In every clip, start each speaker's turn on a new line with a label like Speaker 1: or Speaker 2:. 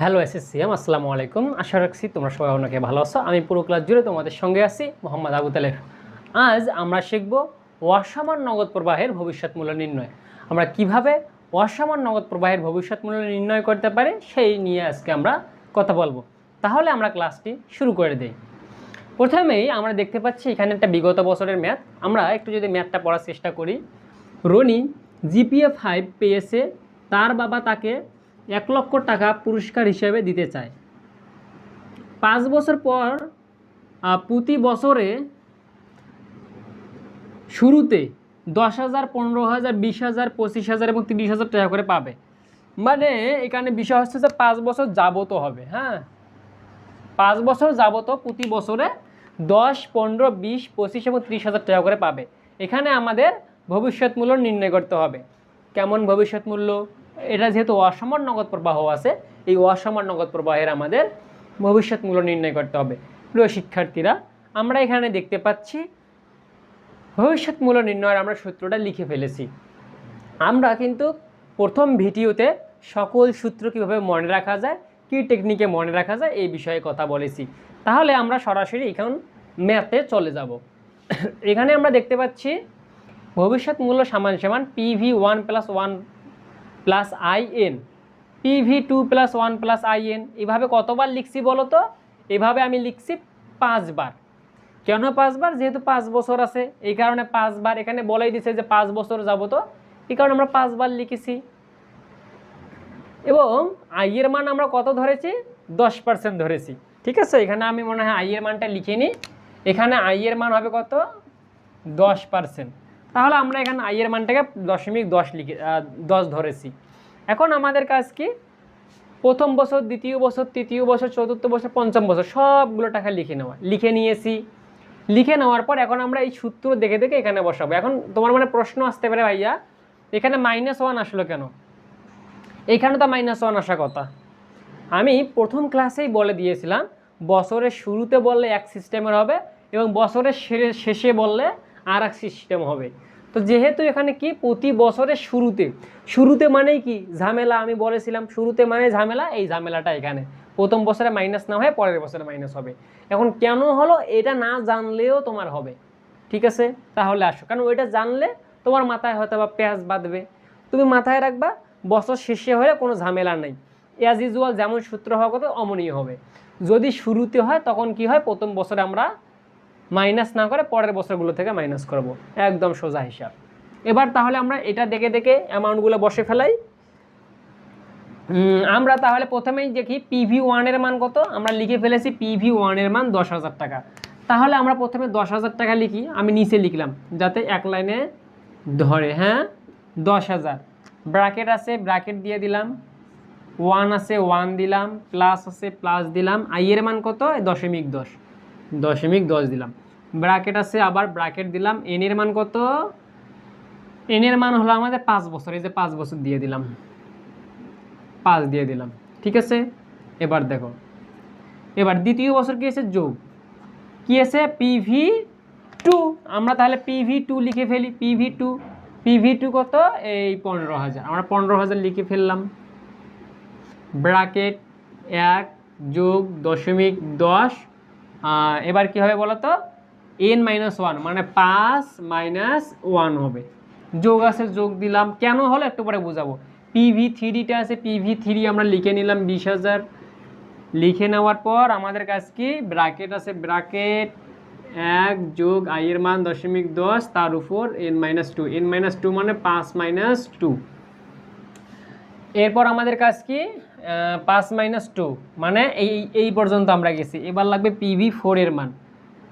Speaker 1: Hello এসএসসিএম আসসালামু আলাইকুম। আশা রাখছি তোমরা সবাই অনেকে ভালো আছো। আমি পুরো ক্লাস জুড়ে তোমাদের সঙ্গে আছি, মোহাম্মদ আবু তালের আজ আমরা শিখব অসামান্য নগদ প্রবাহের ভবিষ্যৎ মূল্য নির্ণয়। আমরা কীভাবে অসামান্য নগদ প্রবাহের ভবিষ্যৎ মূল্য নির্ণয় করতে পারি, সেই নিয়ে আজকে আমরা কথা বলব। তাহলে আমরা ক্লাসটি শুরু করে দিই। প্রথমেই আমরা দেখতে পাচ্ছি এখানে একটা বিগত বছরের ম্যাথ। আমরা একটু যদি ম্যাথটা পড়ার চেষ্টা করি। রনি জিপিএ ফাইভ পেয়েছে, তার বাবা তাকে এক লক্ষ টাকা পুরস্কার হিসেবে দিতে চায়। পাঁচ বছর পর প্রতি বছরে শুরুতে দশ হাজার, পনেরো হাজার, বিশ হাজার, পঁচিশ হাজার এবং তিরিশ হাজার টাকা করে পাবে। মানে এখানে বিষয় হচ্ছে যে পাঁচ বছর যাবত হবে হ্যাঁ? পাঁচ বছর যাবত প্রতি বছরে দশ, পনেরো, বিশ, পঁচিশ এবং ত্রিশ হাজার টাকা করে পাবে। এখানে আমাদের ভবিষ্যৎ মূল্য নির্ণয় করতে হবে। কেমন ভবিষ্যৎ মূল্য? এটা যেহেতু অসমান নগদ প্রবাহ আছে, এই অসমান নগদ প্রবাহের আমাদের ভবিষ্যৎ মূল্য নির্ণয় করতে হবে। প্রিয় শিক্ষার্থীরা, আমরা এখানে দেখতে পাচ্ছি ভবিষ্যৎ মূল্য নির্ণয়ের আমরা সূত্রটা লিখে ফেলেছি। আমরা কিন্তু প্রথম ভিডিওতে সকল সূত্র কীভাবে মনে রাখা যায়, কী টেকনিকে মনে রাখা যায়, এই বিষয়ে কথা বলেছি। তাহলে আমরা সরাসরি এখন ম্যাথে চলে যাব। এখানে আমরা দেখতে পাচ্ছি ভবিষ্যৎ মূল্য সমান সমান PV one plus one plus I N PV two plus one plus I N এভাবে কতবার লিখছি বলো তো এভাবে আমি লিখছি পাঁচবার। কেন পাঁচবার? যেহেতু পাঁচ বছর আছে, এই কারণে পাঁচবার এখানে বলেই দিছে যে পাঁচ বছর যাব তো এই কারণে আমরা পাঁচবার লিখেছি। এবং আইয়ের মান আমরা কত ধরেছি? দশ পার্সেন্ট ধরেছি। ঠিক আছে? এখানে আমি মনে হয় আইয়ের মানটা লিখে নিই এখানে আইয়ের মান হবে কত? দশ পার্সেন্ট তাহলে আমরা এখানে আইয়ের মানটাকে দশমিক দশ লিখে দশ ধরেছি। এখন আমাদের কাজ কি? প্রথম বছর, দ্বিতীয় বছর, তৃতীয় বছর, চতুর্থ বছর, পঞ্চম বছর সবগুলো টাকা লিখে নেওয়া, লিখে নিয়েছি। লিখে নেওয়ার পর এখন আমরা এই সূত্র দেখে দেখে এখানে বসাবো। এখন তোমার মানে প্রশ্ন আসতে পারে ভাইয়া, এখানে মাইনাস ওয়ান আসলো কেন? এখানে তো মাইনাস ওয়ান আসা কথা। আমি প্রথম ক্লাসেই বলে দিয়েছিলাম, বছরের শুরুতে বললে এক সিস্টেমের হবে এবং বছরের শেষে বললে আর এক সিস্টেম হবে। তো যেহেতু এখানে কি? প্রতি বছরের শুরুতে। শুরুতে মানেই কি? ঝামেলা আমি বলেছিলাম, শুরুতে মানে ঝামেলা, এই ঝামেলাটা এখানে। প্রথম বছরে মাইনাস না হয়ে পরের বছরে মাইনাস হবে। এখন কেন হলো? এটা না জানলেও তোমার হবে। ঠিক আছে? তাহলে আসো। কারণ ওইটা জানলে তোমার মাথায় হয়তো বা পেঁয়াজ বাঁধবে। তুমি মাথায় রাখবা, বছর শেষে হলে কোনো ঝামেলা নেই। অ্যাজ ইউজুয়াল যেমন সূত্র হওয়া কথা, অমনই হবে। যদি শুরুতে হয়, তখন কি হয়? প্রথম বছরে আমরা মাইনাস না করে পরের বছরগুলো থেকে মাইনাস করব। একদম সোজা হিসাব। এবার তাহলে আমরা এটা দেখে দেখে অ্যামাউন্টগুলো বসে ফেলাই। আমরা তাহলে প্রথমেই দেখি পিভি ওয়ানের মান কত? আমরা লিখে ফেলেছি পিভি ওয়ানের মান দশ হাজার টাকা। তাহলে আমরা প্রথমে দশ হাজার টাকা লিখি, আমি নিচে লিখলাম, যাতে এক লাইনে ধরে হ্যাঁ? দশ হাজার। ব্র্যাকেট আছে, ব্র্যাকেট দিয়ে দিলাম। ওয়ান আছে ওয়ান দিলাম প্লাস আছে প্লাস দিলাম। আইয়ের মান কত? দশমিক দশ। দশমিক দশ দিলাম। ব্র্যাকেট আছে, আবার ব্র্যাকেট দিলাম। এনের মান কত? এনের মান হলো আমাদের পাঁচ বছর, এই যে পাঁচ বছর দিয়ে দিলাম। পাঁচ দিয়ে দিলাম, ঠিক আছে? এবার দেখো। এবার দ্বিতীয় বছর কি আছে? যোগ। কি আছে? পিভি টু আমরা তাহলে পিভি টু লিখে ফেলি। পিভি টু পিভি টু কত? এই পনেরো হাজার। আমরা পনেরো হাজার লিখে ফেললাম। ব্র্যাকেট এক যোগ দশমিক দশ এবার কি হবে বলো তো এন মাইনাস ওয়ান মানে পাঁচ মাইনাস ওয়ান হবে। যোগ আছে, যোগ দিলাম। কেন হলো? একটু পরে বোঝাবো। পিভি থ্রিটা আছে পিভি থ্রি আমরা লিখে নিলাম বিশ হাজার। লিখে নেওয়ার পর আমাদের কাছে কি? ব্র্যাকেট আছে ব্র্যাকেট এক যোগ আইয়ের মান দশমিক দশ, তার উপর N minus two N minus two মানে পাঁচ মাইনাস টু এরপর আমাদের কাজ কি? পাঁচ মাইনাস টু। মানে এই এই পর্যন্ত আমরা গেছি। এবার লাগবে পিভি ফোরের মান।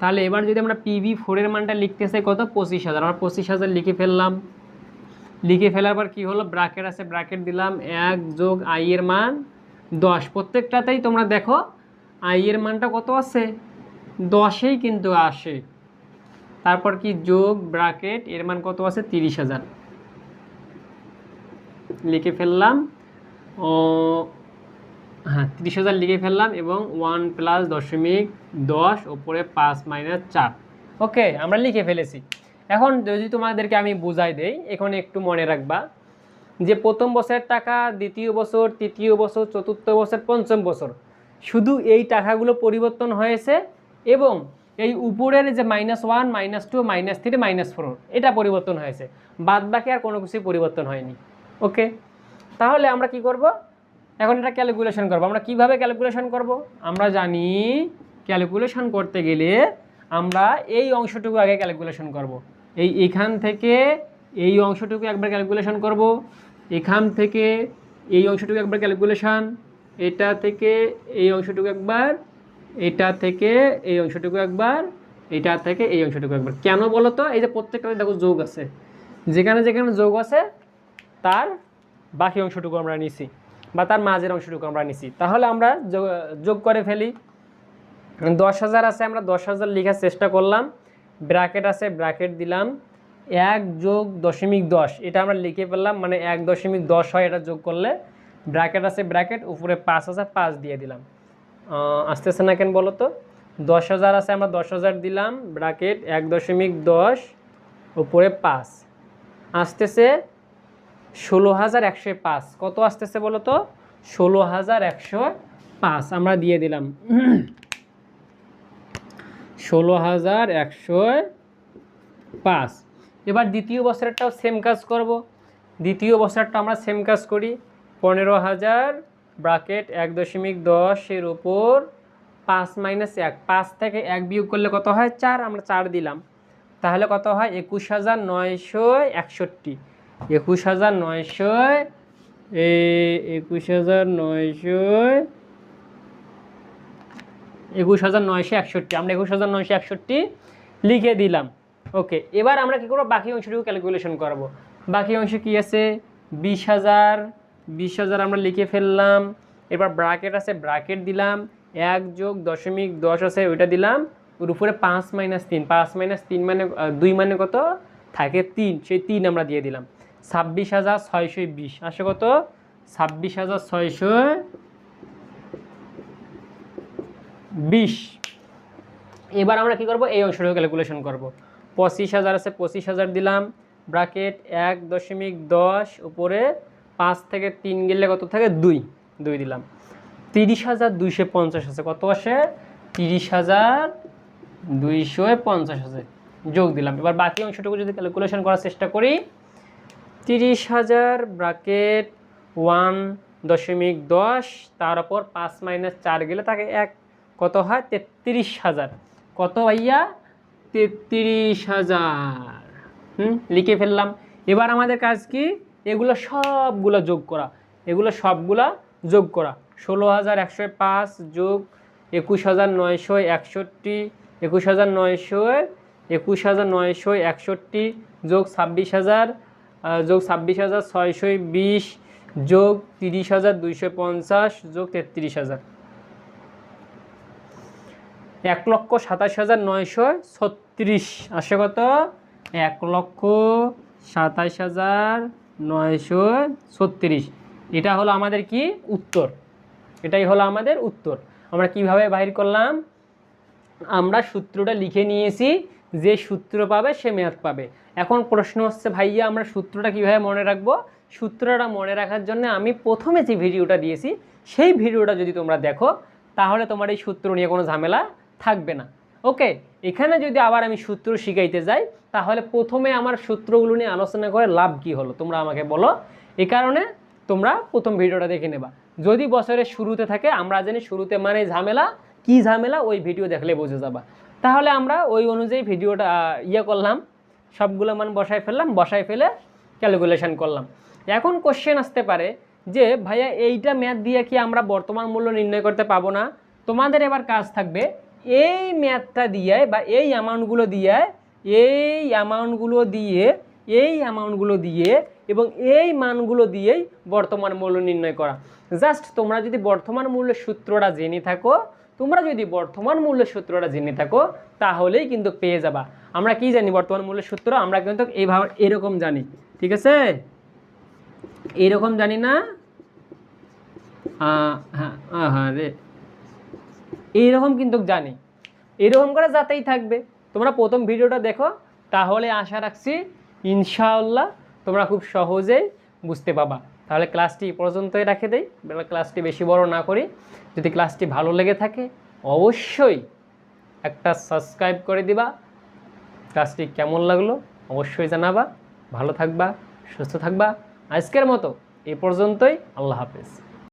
Speaker 1: তাহলে এবার যদি আমরা পিভি ফোরের মানটা লিখতে চাই কত? পঁচিশ হাজার। আমরা পঁচিশ হাজার লিখে ফেললাম। লিখে ফেলার পর কী হলো? ব্র্যাকেট আছে ব্র্যাকেট দিলাম। এক যোগ আই এর মান দশ। প্রত্যেকটাতেই তোমরা দেখো আই এর মানটা কত আছে? দশেই কিন্তু আসে। তারপর কি? যোগ ব্র্যাকেট এর মান কত আছে? তিরিশ হাজার। লিখে ফেললাম ও হ্যাঁ তিরিশ হাজার লিখে ফেললাম এবং ওয়ান প্লাস দশমিক দশ ওপরে পাঁচ মাইনাস চার। ওকে আমরা লিখে ফেলেছি। এখন যদি তোমাদেরকে আমি বুঝাই দেই, এখন একটু মনে রাখবা যে প্রথম বছরের টাকা, দ্বিতীয় বছর, তৃতীয় বছর, চতুর্থ বছর, পঞ্চম বছর, শুধু এই টাকাগুলো পরিবর্তন হয়েছে এবং এই উপরের যে minus one minus two minus three minus four এটা পরিবর্তন হয়েছে। বাদ বাকি আর কোনো কিছুই পরিবর্তন হয়নি। ওকে? তাহলে আমরা কি করব? এখন এটা ক্যালকুলেশন করব। আমরা কীভাবে ক্যালকুলেশন করব? আমরা জানি ক্যালকুলেশন করতে গেলে আমরা এই অংশটুকু আগে ক্যালকুলেশন করব। এই এখান থেকে এই অংশটুকু একবার ক্যালকুলেশন করব। এখান থেকে এই অংশটুকু একবার ক্যালকুলেশন এটা থেকে এই অংশটুকু একবার। এটা থেকে এই অংশটুকু একবার। এটা থেকে এই অংশটুকু একবার। কেন বলো তো এই যে প্রত্যেকটাতে দেখো যোগ আছে। যেখানে যেখানে যোগ আছে তার বাকি অংশটুকু আমরা নিছি বা তার মাঝের অংশটুকু আমরা নিছি। তাহলে আমরা যোগ- করে ফেলি। দশ হাজার আছে, আমরা দশ হাজার লেখার চেষ্টা করলাম। ব্র্যাকেট আছে, ব্র্যাকেট দিলাম। এক যোগ দশমিক দশ, এটা আমরা লিখে ফেললাম। মানে এক দশমিক দশ হয়, এটা যোগ করলে। ব্র্যাকেট আছে, ব্র্যাকেট, উপরে পাঁচ আছে, পাঁচ দিয়ে দিলাম। আসতেছে না কেন বলো তো? দশ হাজার আছে, আমরা দশ হাজার দিলাম। ব্র্যাকেট, এক দশমিক দশ, উপরে পাঁচ। আসতেছে ষোলো হাজার একশো পাঁচ। কত আসতেছে বলো তো? ষোলো হাজার একশো পাঁচ। আমরা দিয়ে দিলাম। ষোলো হাজার একশো পাঁচ। এবার দ্বিতীয় বছরেরটাও সেম কাজ করব। দ্বিতীয় বছরটা আমরা সেম কাজ করি। পনেরো হাজার ব্রাকেট এক দশমিক দশের ওপর পাঁচ মাইনাস এক। পাঁচ থেকে এক বিয়োগ করলে কত হয়? চার। আমরা চার দিলাম। তাহলে কত হয়? একুশ হাজার নয়শো একষট্টি। একুশ হাজার নয়শো একুশ হাজার নয়শো, একুশ হাজার নয়শো একষট্টি। আমরা একুশ হাজার নয়শো একষট্টি লিখে দিলাম। ওকে, এবার আমরা কী করব? বাকি অংশটুকু ক্যালকুলেশন করব। বাকি অংশ কি আছে? বিশ হাজার বিশ হাজার আমরা লিখে ফেললাম। এবার ব্রাকেট আছে ব্রাকেট দিলাম। এক যোগ দশমিক দশ আছে, ওইটা দিলাম। ওর উপরে পাঁচ মাইনাস তিন, পাঁচ মাইনাস তিন মানে দুই মানে কত? থাকে তিন। সেই তিন আমরা দিয়ে দিলাম। ছাব্বিশ হাজার ছয়শো বিশ। আসে কত? ছাব্বিশ হাজার ছয়শো বিশ। এবার আমরা কি করব? এই অংশটাকে ক্যালকুলেশন করব। পঁচিশ হাজার আছে, পঁচিশ হাজার দিলাম। ব্রাকেট এক দশমিক দশ, উপরে পাঁচ থেকে তিন গেলে কত থাকে? দুই। দুই দিলাম। তিরিশ হাজার দুইশো পঞ্চাশ আছে, কত আসে? তিরিশ হাজার দুইশো পঞ্চাশ আছে। যোগ দিলাম। এবার বাকি অংশটুকু যদি ক্যালকুলেশন করার চেষ্টা করি তিরিশ হাজার ব্রাকেট ওয়ান দশমিক দশ, তার উপর পাঁচ মাইনাস চার গেলে তাকে এক, কত হয়? তেত্রিশ হাজার। কত ভাইয়া? তেত্রিশ হাজার। হুম, লিখে ফেললাম। এবার আমাদের কাজ কি? এগুলো সবগুলো যোগ করা। এগুলো সবগুলা যোগ করা। ষোলো হাজার একশো পাঁচ যোগ একুশ হাজার নয়শো একষট্টি, একুশ হাজার নয়শো একুশ হাজার নয়শো একষট্টি যোগ ছাব্বিশ হাজার যোগ ছাব্বিশ হাজার ছয়শো বিশ, যোগ তিরিশ হাজার দুইশো পঞ্চাশ, যোগ তেত্রিশ হাজার। এক লক্ষ সাতাশ হাজার নয়শো ছত্রিশ। আসে কত? এক লক্ষ সাতাশ হাজার নয়শো ছত্রিশ। এটা হলো আমাদের কি? উত্তর। এটাই হলো আমাদের উত্তর। আমরা কীভাবে বাহির করলাম? আমরা সূত্রটা লিখে নিয়েছি যে সূত্র পাবে সে মেয়াদ পাবে। এখন প্রশ্ন হচ্ছে, ভাইয়া, আমরা সূত্রটা কীভাবে মনে রাখব? সূত্রটা মনে রাখার জন্য আমি প্রথমে যে ভিডিওটা দিয়েছি, সেই ভিডিওটা যদি তোমরা দেখো, তাহলে তোমার এই সূত্র নিয়ে কোনো ঝামেলা থাকবে না। ওকে, এখানে যদি আবার আমি সূত্র শিখাইতে যাই, তাহলে প্রথমে আমার সূত্রগুলো নিয়ে আলোচনা করে লাভ কি হলো? তোমরা আমাকে বলো। এই কারণে তোমরা প্রথম ভিডিওটা দেখে নেবা। যদি বছরের শুরুতে থাকে, আমরা জানি শুরুতে মানে ঝামেলা, কি ঝামেলা, ওই ভিডিও দেখলে বুঝে যাবা। তাহলে আমরা ওই অনুযায়ী ভিডিওটা ইয়ে করলাম, সবগুলো মান বসায় ফেললাম বসায় ফেলে ক্যালকুলেশন করলাম। এখন কোশ্চেন আসতে পারে যে, ভাইয়া, এইটা ম্যাথ দিয়ে কি আমরা বর্তমান মূল্য নির্ণয় করতে পাবো না? তোমাদের এবার কাজ থাকবে, এই ম্যাথটা দিয়ে বা এই অ্যামাউন্টগুলো দিয়ে, এই অ্যামাউন্টগুলো দিয়ে, এই অ্যামাউন্টগুলো দিয়ে এবং এই মানগুলো দিয়েই বর্তমান মূল্য নির্ণয় করা। জাস্ট তোমরা যদি বর্তমান মূল্যের সূত্রটা জেনে থাকো তোমরা যদি বর্তমান মূল্যের সূত্রটা জেনে থাকো, তাহলেই কিন্তু পেয়ে যাবা। আমরা কি জানি বর্তমান মূল্যের সূত্র? আমরা কিন্তু এইভাবে এরকম জানি, ঠিক আছে? এরকম জানি না? হ্যাঁ হ্যাঁ রে। এইরকম কিন্তু জানি। এরকম করে যাতেই থাকবে। তোমরা প্রথম ভিডিওটা দেখো, তাহলে আশা রাখছি, ইনশাআল্লাহ, তোমরা খুব সহজেই বুঝতে পাবা। তাহলে ক্লাসটি পর্যন্তই রাখে দেই। ক্লাসটি বেশি বড় না করি। যদি ক্লাসটি ভালো লেগে থাকে, অবশ্যই একটা সাবস্ক্রাইব করে দিবা। ক্লাসটি কেমন লাগল, অবশ্যই জানাবা। ভালো থাকবা, সুস্থ থাকবা। আজকের মতো এ পর্যন্তই। আল্লাহ হাফেজ।